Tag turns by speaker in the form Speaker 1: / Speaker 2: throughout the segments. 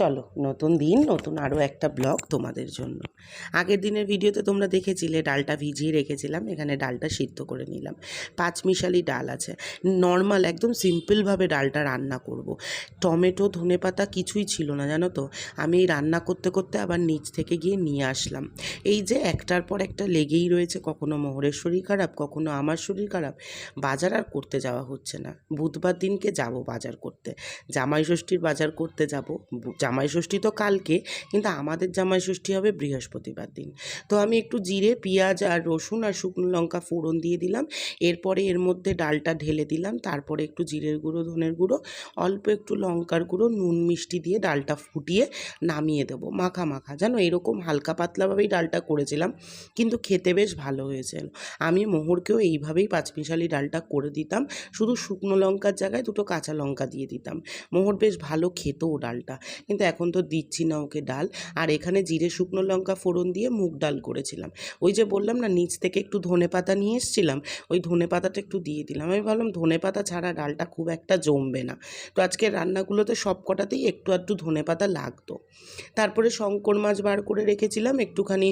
Speaker 1: চলো, নতুন দিন, নতুন আরও একটা ব্লগ তোমাদের জন্য। আগের দিনের ভিডিওতে তোমরা দেখেছিলে, ডালটা ভিজিয়ে রেখেছিলাম, এখানে ডালটা সিদ্ধ করে নিলাম। পাঁচমিশালি ডাল আছে। নর্মাল, একদম সিম্পলভাবে ডালটা রান্না করব। টমেটো, ধনেপাতা কিছুই ছিল না, জানো তো? আমি রান্না করতে করতে আবার নিচ থেকে গিয়ে নিয়ে আসলাম। এই যে একটার পর একটা লেগেই রয়েছে, কখনো মোহরের শরীর খারাপ, কখনো আমার শরীর খারাপ, বাজার আর করতে যাওয়া হচ্ছে না। বুধবার দিনকে যাব বাজার করতে। জামাই ষষ্ঠীর বাজার করতে যাব জামাই ষষ্ঠী তো কালকে, কিন্তু আমাদের জামাই ষষ্ঠী হবে বৃহস্পতিবার দিন। তো আমি একটু জিরে, পেঁয়াজ আর রসুন আর শুকনো লঙ্কা ফোড়ন দিয়ে দিলাম। এরপরে এর মধ্যে ডালটা ঢেলে দিলাম। তারপরে একটু জিরের গুঁড়ো, ধনের গুঁড়ো, অল্প একটু লঙ্কার গুঁড়ো, নুন মিষ্টি দিয়ে ডালটা ফুটিয়ে নামিয়ে দেবো, মাখা মাখা। জানো এরকম হালকা পাতলাভাবেই ডালটা করেছিলাম, কিন্তু খেতে বেশ ভালো হয়েছিল। আমি মোহরকেও এইভাবেই পাঁচমিশালি ডালটা করে দিতাম। শুধু শুকনো লঙ্কার জায়গায় দুটো কাঁচা লঙ্কা দিয়ে দিতাম। মোহর বেশ ভালো খেত ও ডালটা। কিন্তু এখন তো দিচ্ছি না ওকে ডাল। আর এখানে জিরে, শুকনো লঙ্কা, ফোড়ন দিয়ে মুগ ডাল করেছিলাম। ওই যে বললাম না, নিচ থেকে একটু ধনে পাতা নিয়ে এসেছিলাম, ওই ধনে পাতাটা একটু দিয়ে দিলাম। আমি ভাবলাম ধনে পাতা ছাড়া ডালটা খুব একটা জমবে না। তো আজকে রান্নাগুলোতে সব কটাতেই একটু একটু ধনে পাতা লাগতো। তারপরে শঙ্কর মাছ বার করে রেখেছিলাম, একটুখানি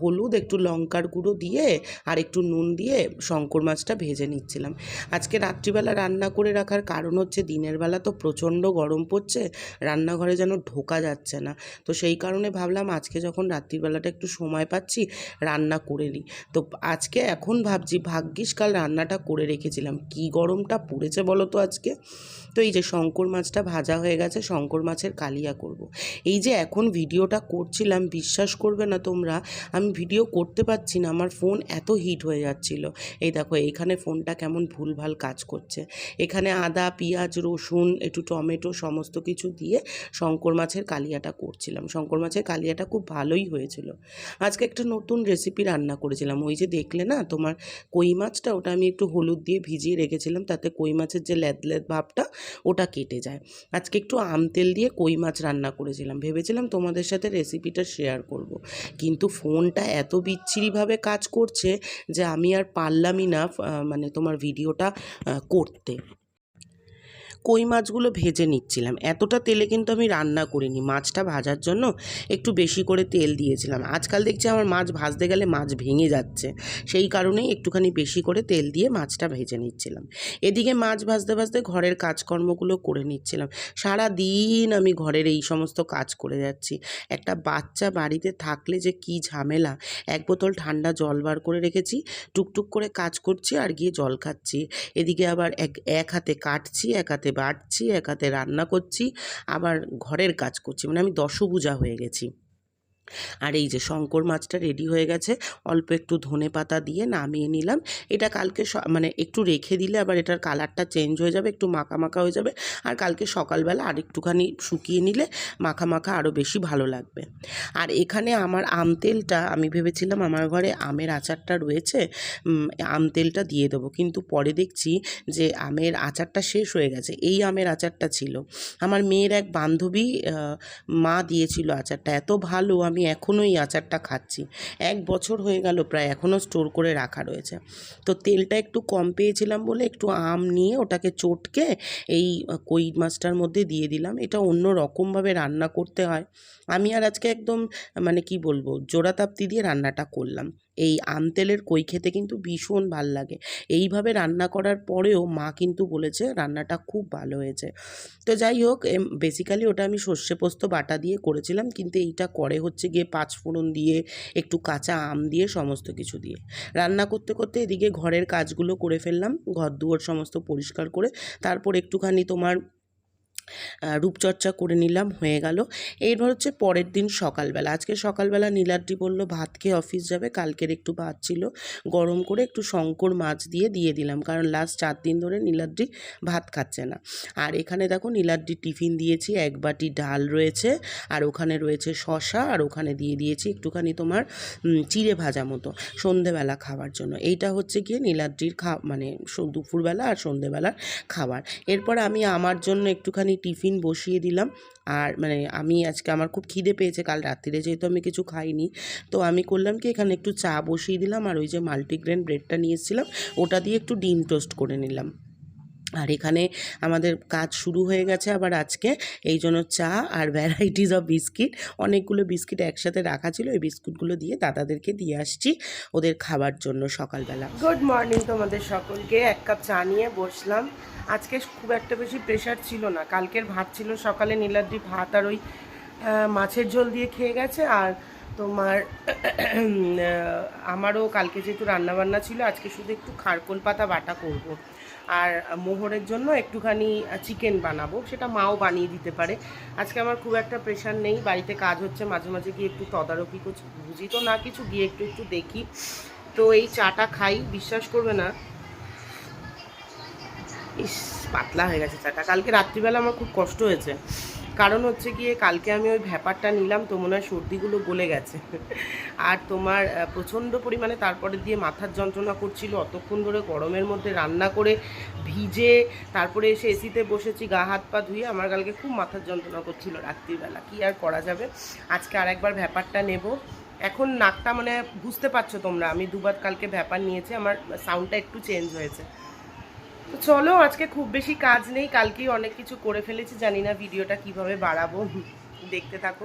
Speaker 1: হলুদ, একটু লঙ্কার গুঁড়ো দিয়ে আর একটু নুন দিয়ে শঙ্কর মাছটা ভেজে নিচ্ছিলাম। আজকে রাত্রিবেলা রান্না করে রাখার কারণ হচ্ছে, দিনের বেলা তো প্রচণ্ড গরম পড়ছে, রান্নাঘরে যেন ঢোকা যাচ্ছে না। তো সেই কারণে ভাবলাম আজকে যখন রাত্রিবেলাটা একটু সময় পাচ্ছি, রান্না করে নিই। তো আজকে এখন ভাবছি, ভাগ্যিস কাল রান্নাটা করে রেখেছিলাম। কি গরমটা পড়েছে বলো তো আজকে? তো এই যে শঙ্কর মাছটা ভাজা হয়ে গেছে, শঙ্কর মাছের কালিয়া করব। এই যে এখন ভিডিওটা করছিলাম, বিশ্বাস করবে না তোমরা, আমি ভিডিও করতে পারছি না, আমার ফোন এত হিট হয়ে যাচ্ছিল। এই দেখো এইখানে ফোনটা কেমন ভুলভাল কাজ করছে। এখানে আদা, পেঁয়াজ, রসুন, একটু টমেটো সমস্ত কিছু দিয়ে শঙ্কর মাছের কালিয়াটা করছিলাম। শঙ্কর মাছের কালিয়াটা খুব ভালোই হয়েছিল। আজকে একটা নতুন রেসিপি রান্না করেছিলাম। ওই যে দেখলে না, তোমার কই মাছটা, ওটা আমি একটু হলুদ দিয়ে ভিজিয়ে রেখেছিলাম, তাতে কই মাছের যে ল্যাদ ল্যাদ ভাবটা ওটা কেটে যায়। আজকে একটু আম তেল দিয়ে কই মাছ রান্না করেছিলাম। ভেবেছিলাম তোমাদের সাথে রেসিপিটা শেয়ার করব। কিন্তু ফোনটা এত বিচ্ছিরিভাবে কাজ করছে যে আমি আর পারলামই না মানে তোমার ভিডিওটা করতে। কই মাছগুলো ভেজে নিচ্ছিলাম। এতটা তেলে কিন্তু আমি রান্না করিনি। মাছটা ভাজার জন্য একটু বেশি করে তেল দিয়েছিলাম। আজকাল দেখছি আমার মাছ ভাজতে গেলে মাছ ভেঙে যাচ্ছে। সেই কারণেই একটুখানি বেশি করে তেল দিয়ে মাছটা ভেজে নিচ্ছিলাম। এদিকে মাছ ভাজতে ভাজতে ঘরের কাজকর্মগুলো করে নিচ্ছিলাম। সারা দিন আমি ঘরের এই সমস্ত কাজ করে যাচ্ছি। একটা বাচ্চা বাড়িতে থাকলে যে কি ঝামেলা। এক বোতল ঠান্ডা জল বার করে রেখেছি, টুকটুক করে কাজ করছি আর গিয়ে জল খাচ্ছি। এদিকে আবার এক এক হাতে কাটছি, এক হাতে বাটছি এক হাতে রান্না করছি আবার ঘরের কাজ করছি। মানে আমি দশভুজা হয়ে গেছি। আর এই যে শঙ্কর মাছটা রেডি হয়ে গেছে, অল্প একটু ধনে পাতা দিয়ে নামিয়ে নিলাম। এটা কালকে মানে একটু রেখে দিলে আবার এটার কালারটা চেঞ্জ হয়ে যাবে, একটু মাখা মাখা হয়ে যাবে। আর কালকে সকালবেলা আর একটুখানি শুকিয়ে নিলে মাখা মাখা আরও বেশি ভালো লাগবে। আর এখানে আমার আম তেলটা, আমি ভেবেছিলাম আমার ঘরে আমের আচারটা রয়েছে আম তেলটা দিয়ে দেবো। কিন্তু পরে দেখছি যে আমের আচারটা শেষ হয়ে গেছে, এই আমের আচারটা ছিল। আমার মেয়ের এক বান্ধবী মা দিয়েছিল আচারটা, এত ভালো আমি এখনও এই আচারটা খাচ্ছি। এক বছর হয়ে গেল প্রায় এখনও স্টোর করে রাখা রয়েছে। তো তেলটা একটু কম পেয়েছিলাম বলে একটু আম নিয়ে ওটাকে চটকে এই কই মাছটার মধ্যে দিয়ে দিলাম। এটা অন্য রকমভাবে রান্না করতে হয়। আমি আর আজকে একদম মানে কি বলব জোড়া তাপ্তি দিয়ে রান্নাটা করলাম। এই আম তেলের কই খেতে কিন্তু ভীষণ ভালো লাগে। এইভাবে রান্না করার পরেও মা কিন্তু বলেছে রান্নাটা খুব ভালো হয়েছে। তো যাই হোক বেসিক্যালি ওটা আমি সর্ষে পোস্ত, বাটা দিয়ে করেছিলাম, কিন্তু এইটা করে হচ্ছে গিয়ে পাঁচ ফোড়ন দিয়ে, একটু কাঁচা আম দিয়ে, সমস্ত কিছু দিয়ে। রান্না করতে করতে এদিকে ঘরের কাজগুলো করে ফেললাম, ঘর দুয়ার সমস্ত পরিষ্কার করে, তারপর একটুখানি তোমার রূপচর্চা করে নিলাম, হয়ে গেল। এরপর হচ্ছে পরের দিন সকালবেলা। আজকে সকালবেলা নীলাদ্রি বলল, ভাত খেয়ে অফিস যাবে, কালকের একটু ভাত ছিল। গরম করে একটু শঙ্কর মাছ দিয়ে দিয়ে দিলাম। কারণ লাস্ট চার দিন ধরে নীলাদ্রি ভাত খাচ্ছে না। আর এখানে দেখো নীলাদ্রি টিফিন দিয়েছি, এক বাটি ডাল রয়েছে, আর ওখানে রয়েছে শশা আর ওখানে দিয়ে দিয়েছি একটুখানি তোমার চিড়ে ভাজা মতো সন্ধেবেলা খাওয়ার জন্য। এইটা হচ্ছে গিয়ে নীলাদ্রির খা মানে দুপুরবেলা আর সন্ধেবেলার খাবার। এরপর আমি আমার জন্য একটুখানি টিফিন বসিয়ে দিলাম। আর মানে আমি আজকে আমার খুব খিদে পেয়েছে, কাল রাত্রিরে যেহেতু আমি কিছু খাইনি। তো আমি করলাম কি, এখানে একটু চা বসিয়ে দিলাম আর ওই যে মাল্টিগ্রেন ব্রেডটা নিয়েছিলাম ওটা দিয়ে একটু ডিম টোস্ট করে নিলাম।
Speaker 2: আর এখানে আমাদের কাজ শুরু হয়ে গেছে আবার আজকে। এই জন্য চা আর ভ্যারাইটিস অফ বিস্কিট অনেকগুলো বিস্কিট একসাথে রাখা ছিল ওই বিস্কুটগুলো দিয়ে দাদাদেরকে দিয়ে আসছি ওদের খাবার জন্য সকালবেলা। গুড মর্নিং তোমাদের সকলকে। এক কাপ চা নিয়ে বসলাম। আজকে খুব একটা বেশি প্রেশার ছিল না। কালকের ভাত ছিল সকালে নীলাদ্রি ভাত আর ওই মাছের ঝোল দিয়ে খেয়ে গেছে। আর তোমার আমারও কালকে যেহেতু রান্নাবান্না ছিল, আজকে শুধু একটু খারকোল পাতা বাটা করব। আর মোহরের জন্য একটুখানি চিকেন বানাবো, সেটা মাও বানিয়ে দিতে পারে। আজকে আমার খুব একটা প্রেশার নেই, বাড়িতে কাজ হচ্ছে, মাঝে মাঝে গিয়ে একটু তদারকি করছি, বুঝি তো না কিছু, গিয়ে একটু একটু দেখি। তো এই চাটা খাই, বিশ্বাস করবে না। ইস, পাতলা হয়ে গেছে চাটা। কালকে রাত্রিবেলা আমার খুব কষ্ট হয়েছে। কারণ হচ্ছে গিয়ে কালকে আমি ওই ভ্যাপারটা নিলাম তো মনে হয় সর্দিগুলো গলে গেছে। আর তোমার প্রচণ্ড পরিমাণে তারপরে দিয়ে মাথার যন্ত্রণা করছিল, অতক্ষণ ধরে গরমের মধ্যে রান্না করে ভিজে তারপরে এসে এসিতে বসেছি, গা হাত পা ধুয়ে আমার কালকে খুব মাথার যন্ত্রণা করছিল রাত্রিবেলা। কি আর করা যাবে? আজকে আরেকবার ভ্যাপারটা নেব। এখন নাকটা মানে বুঝতে পারছ তোমরা, আমি দুবার কালকে ভ্যাপার নিয়েছি, আমার সাউন্ডটা একটু চেঞ্জ হয়েছে। তো চলো, আজকে খুব বেশি কাজ নেই, কালকেই অনেক কিছু করে ফেলেছি, জানি না ভিডিওটা কীভাবে বাড়াবো। দেখতে থাকো।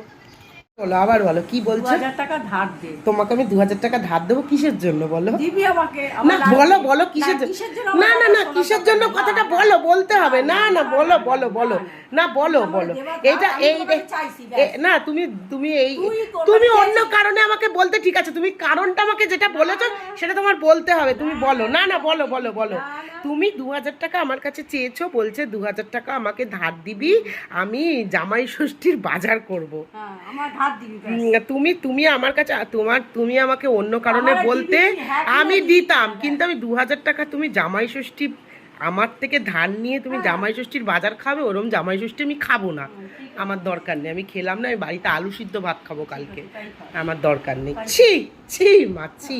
Speaker 2: বলো আবার বলো কি বলছো?
Speaker 3: টাকা ধার দে।
Speaker 2: তোমাকে আমি দু হাজার টাকা ধার দেবো কিসের জন্য বলো?
Speaker 3: দিবি আমাকে
Speaker 2: না বলো বলো কিসের জন্য? না না না কিসের জন্য কথাটা বলো বলতে হবে। না
Speaker 3: না,
Speaker 2: বলো বলো বলো
Speaker 3: না,
Speaker 2: বলো বলো। এইটা এই না তুমি তুমি এই তুমি অন্য কারণে আমাকে বলতে ঠিক আছে। তুমি কারণটা আমাকে যেটা বলেছ সেটা তোমার বলতে হবে। তুমি বলো। না না বলো বলো বলো। তুমি দু হাজার টাকা আমার কাছে চেয়েছো বলছে দু হাজার টাকা আমাকে ধার দিবি আমি জামাই ষষ্ঠীর বাজার করব।
Speaker 3: হ্যাঁ, আমার
Speaker 2: তুমি তুমি আমার কাছে তোমার তুমি আমাকে অন্য কারণে বলতে
Speaker 3: হ্যাঁ,
Speaker 2: আমি দিতাম
Speaker 3: হ্যাঁ।
Speaker 2: কিন্তু আমি দু হাজার টাকা তুমি জামাই ষষ্ঠী আমার থেকে ধান নিয়ে তুমি
Speaker 3: হ্যাঁ।
Speaker 2: জামাই ষষ্ঠীর বাজার খাবে ওরম জামাই ষষ্ঠী আমি খাব না। আমার দরকার নেই আমি খেলাম না আমি বাড়িতে আলু সিদ্ধ ভাত খাব কালকে। আমার দরকার নেই। ছি ছি মা ছি।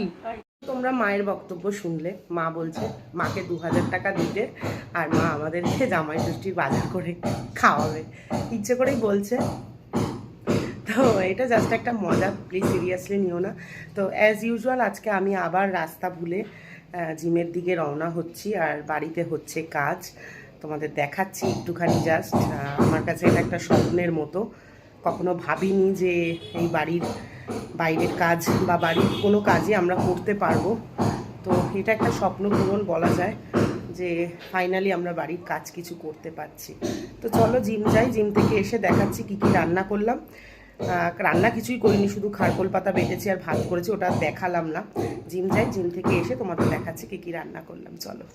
Speaker 2: তোমরা মায়ের বক্তব্য শুনলে মা বলছে মাকে দু হাজার টাকা দিতে আর মা আমাদেরকে জামাই ষষ্ঠীর বাজার করে খাওয়াবে। ইচ্ছে করেই বলছে তো এটা জাস্ট একটা মজা প্লিজ সিরিয়াসলি নিও না। তো অ্যাজ ইউজুয়াল আজকে আমি আবার রাস্তা ভুলে জিমের দিকে রওনা হচ্ছি আর বাড়িতে হচ্ছে কাজ। তোমাদের দেখাচ্ছি একটুখানি জাস্ট আমার কাছে এটা একটা স্বপ্নের মতো। কখনো ভাবিনি যে এই বাড়ির বাইরের কাজ বা বাড়ির কোনো কাজই আমরা করতে পারব। তো এটা একটা স্বপ্ন পূরণ বলা যায় যে ফাইনালি আমরা বাড়ির কাজ কিছু করতে পারছি। তো চলো জিম যাই, জিম থেকে এসে দেখাচ্ছি কি কি রান্না করলাম। রান্না কিছুই করিনি, শুধু খারকোল পাতা বেটেছি আর ভাত করেছি, ওটা দেখালাম না। জিম যাই, জিম থেকে এসে তোমাদের দেখাচ্ছি কি কি রান্না করলাম, চলো।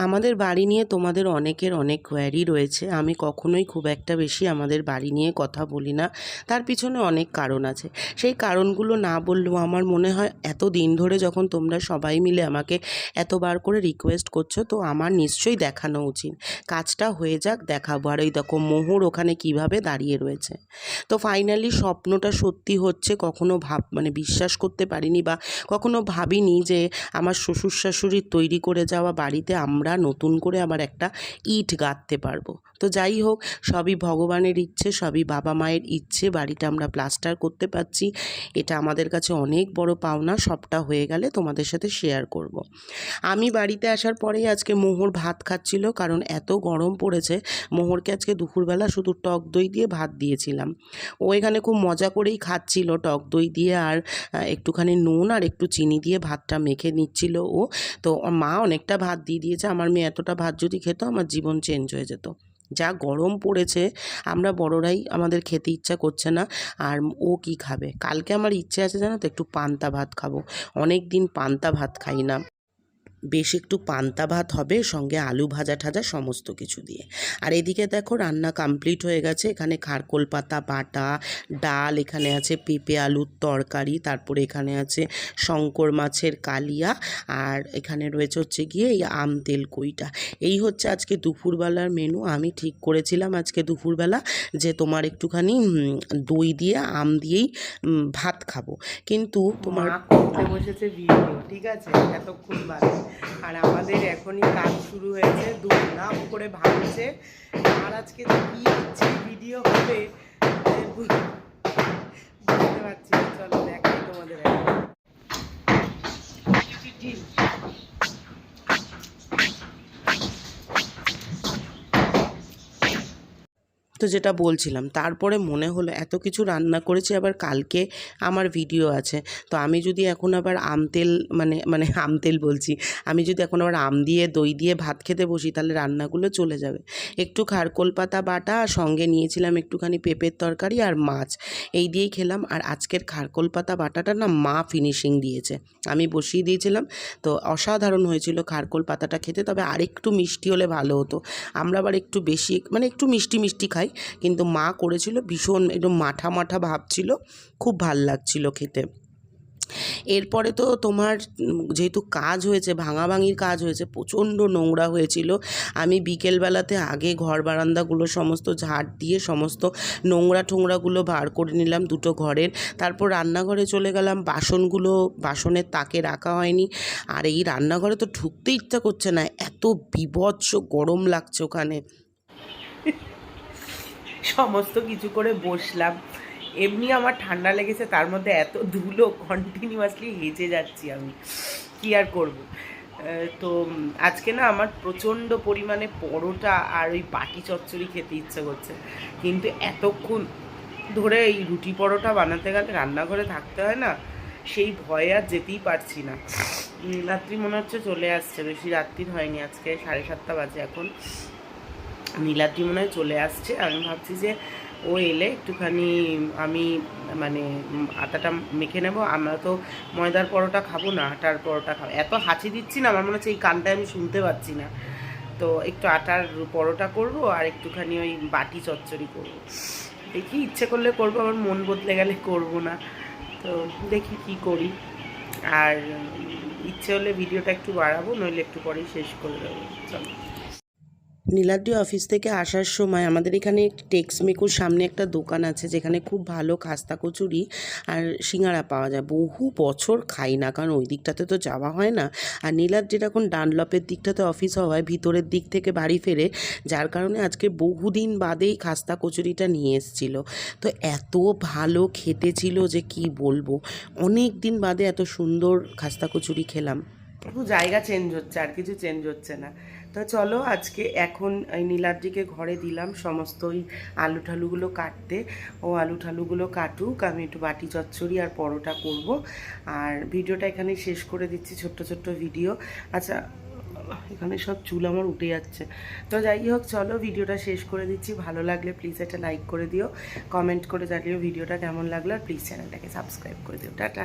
Speaker 2: আমাদের বাড়ি নিয়ে তোমাদের অনেকের অনেক কোয়ারি রয়েছে। আমি কখনোই খুব একটা বেশি আমাদের বাড়ি নিয়ে কথা বলি না। তার পিছনে অনেক কারণ আছে। সেই কারণগুলো না বললেও আমার মনে হয় এত দিন ধরে যখন তোমরা সবাই মিলে আমাকে এতবার করে রিকোয়েস্ট করছ, তো আমার নিশ্চয়ই দেখানো উচিত। কাজটা হয়ে যাক, দেখাবো। আর ওই দেখো, মোহর ওখানে কীভাবে দাঁড়িয়ে রয়েছে। তো ফাইনালি স্বপ্নটা সত্যি হচ্ছে, কখনো ভাব মানে বিশ্বাস করতে পারিনি বা কখনো ভাবিনি যে আমার শ্বশুর শাশুড়ির তৈরি করে যাওয়া বাড়িতে আমরা নতুন করে আবার একটা ইট গাঁথতে পারব। তো যাই হোক, সবই ভগবানের ইচ্ছে, সবই বাবা মায়ের ইচ্ছে, বাড়িটা আমরা প্লাস্টার করতে পারছি। এটা আমাদের কাছে অনেক বড় পাওনা, সবটা হয়ে গেলে তোমাদের সাথে শেয়ার করব। আমি বাড়িতে আসার পরেই আজকে মোহর ভাত খাচ্ছিল, কারণ এত গরম পড়েছে, মোহরকে আজকে দুপুরবেলা শুধু টক দই দিয়ে ভাত দিয়েছিলাম। ও এখানে খুব মজা করেই খাচ্ছিল, টক দই দিয়ে আর একটুখানি নুন আর একটু চিনি দিয়ে ভাতটা মেখে নিচ্ছিল ও। তো মা অনেকটা ভাত দিয়ে দিয়েছে আমার মেয়ে এতটা ভাত যদি খেত, আমার জীবন চেঞ্জ হয়ে যেত। যা গরম পড়েছে, আমরা বড়রাই আমাদের খেতে ইচ্ছা করছে না, আর ও কি খাবে? কালকে আমার ইচ্ছে আছে জানো তো, একটু পান্তা ভাত খাব। অনেক দিন পান্তা ভাত খাই না। বেশ একটু পান্তা ভাত হবে, সঙ্গে আলু ভাজা ঠাজা সমস্ত কিছু দিয়ে। আর এদিকে দেখো রান্না কমপ্লিট হয়ে গেছে। এখানে খারকোল পাতা, বাটা, ডাল, এখানে আছে পেঁপে আলুর তরকারি, তারপরে এখানে আছে শঙ্কর মাছের কালিয়া, আর এখানে রয়েছে হচ্ছে গিয়ে এই আম তেল কইটা। এই হচ্ছে আজকে দুপুরবেলার মেনু আমি ঠিক করেছিলাম আজকে দুপুরবেলা যে তোমার একটুখানি দই দিয়ে, আম দিয়েই ভাত খাব। কিন্তু তোমার বসেছে ঠিক আছে? এতক্ষণ বাদে। আর আমাদের এখনই কাজ শুরু হয়েছে দুর্নাম করে ভাবছে আর আজকে যে কি হচ্ছে ভিডিও হবে, বুঝতে পারছি চলো দেখাই তোমাদের এখন।
Speaker 1: তো যেটা বলছিলাম, তারপরে মনে হলো এত কিছু রান্না করেছি, আবার কালকে আমার ভিডিও আছে। তো আমি যদি এখন আবার আম তেল মানে মানে আম তেল বলছি, আমি যদি এখন আবার আম দিয়ে, দই দিয়ে ভাত খেতে বসি, তাহলে রান্নাগুলো চলে যাবে। একটু খারকোল পাতা বাটা, আর সঙ্গে নিয়েছিলাম একটুখানি পেঁপের তরকারি আর মাছ। এই দিয়েই খেলাম, আর আজকের খারকোল পাতা বাটাটা না মা ফিনিশিং দিয়েছে। আমি বসিয়ে দিয়েছিলাম, তো অসাধারণ হয়েছিল খারকোল পাতাটা খেতে, তবে আরেকটু মিষ্টি হলে ভালো হতো। আমরা আবার একটু বেশি মানে একটু মিষ্টি মিষ্টি খাই কিন্তু মা করেছিল ভীষণ একটু মাঠা মাঠা ভাব ছিল, খুব ভালো লাগছিল খেতে। এরপরে তো তোমার যেহেতু কাজ হয়েছে ভাঙাভাঙির কাজ হয়েছে, প্রচণ্ড নোংরা হয়েছিল। আমি বিকেলবেলাতে আগে ঘর বারান্দাগুলো সমস্ত ঝাড় দিয়ে সমস্ত নোংরা ঠোংরাগুলো বার করে নিলাম দুটো ঘরের। তারপর রান্নাঘরে চলে গেলাম, বাসনগুলো, বাসনের তাকে রাখা হয়নি। আর এই রান্নাঘরে তো ঢুকতে ইচ্ছা করছে না, এত বিভৎস গরম লাগছে ওখানে। সমস্ত কিছু করে বসলাম। এমনি আমার ঠান্ডা লেগেছে, তার মধ্যে এত ধুলো কন্টিনিউয়াসলি হেজে যাচ্ছি আমি। কি আর করব? তো আজকে না আমার প্রচণ্ড পরিমাণে পরোটা আর ওই বাটি চচ্চড়ি খেতে ইচ্ছে করছে। কিন্তু এতক্ষণ ধরে এই রুটি পরোটা বানাতে গেলে রান্নাঘরে থাকতে হয় না, সেই ভয়ে আর যেতেই পারছি না। রাত্রি মনে হচ্ছে চলে আসছে, বেশি রাত্রির হয়নি আজকে, সাড়ে সাতটা বাজে এখন। নীলাদ্রি মনে হয় চলে আসছে। আমি ভাবছি যে ও এলে একটুখানি আমি মানে আটাটা মেখে নেব। আমরা তো ময়দার পরোটা খাব না, আটার পরোটা খাব। এত হাঁচি দিচ্ছি না, আমার মনে হচ্ছে এই কানটায় আমি শুনতে পাচ্ছি না। তো একটু আটার পরোটা করব আর একটুখানি ওই বাটি চচ্চড়ি করব। দেখি ইচ্ছে করলে করব, আমার মন বদলে গেলে করব না। তো দেখি কি করি। আর ইচ্ছে হলে ভিডিওটা একটু বাড়াবো, নইলে একটু পরেই শেষ করে দেবো। চলো। নীলাদ্রি অফিস থেকে আসার সময় আমাদের এখানে টেক্সমেকুর সামনে একটা দোকান আছে, যেখানে খুব ভালো খাস্তা কচুরি আর সিঙ্গারা পাওয়া যায়। বহু বছর খাই না, কারণ ওই দিকটাতে তো যাওয়া হয় না। আর নীলাদ্রির এখন ডানলপের দিকটাতে অফিস হওয়ায় ভিতরের দিক থেকে বাড়ি ফেরে, যার কারণে আজকে বহুদিন বাদেই খাস্তা কচুরিটা নিয়ে এসেছিল। তো এত ভালো খেতে ছিল যে কি বলব? অনেক দিন বাদে এত সুন্দর খাস্তা কচুরি খেলাম জায়গা চেঞ্জ হচ্ছে, আর কিছু চেঞ্জ হচ্ছে না। তো চলো আজকে এখন এই নীলাদ্রিকে ঘরে দিলাম সমস্ত ওই আলু ঠালুগুলো কাটতে। ও আলু ঠালুগুলো কাটুক, আমি একটু বাটি চচ্চড়ি আর পরোটা করব। আর ভিডিওটা এখানে শেষ করে দিচ্ছি, ছোট্ট ছোট্ট ভিডিও। আচ্ছা এখানে সব চুল আমার উঠে যাচ্ছে। তো যাই হোক, চলো ভিডিওটা শেষ করে দিচ্ছি। ভালো লাগলে প্লিজ একটা লাইক করে দিও। কমেন্ট করে জানিও ভিডিওটা কেমন লাগল আর প্লিজ চ্যানেলটাকে সাবস্ক্রাইব করে দিও। টাটা।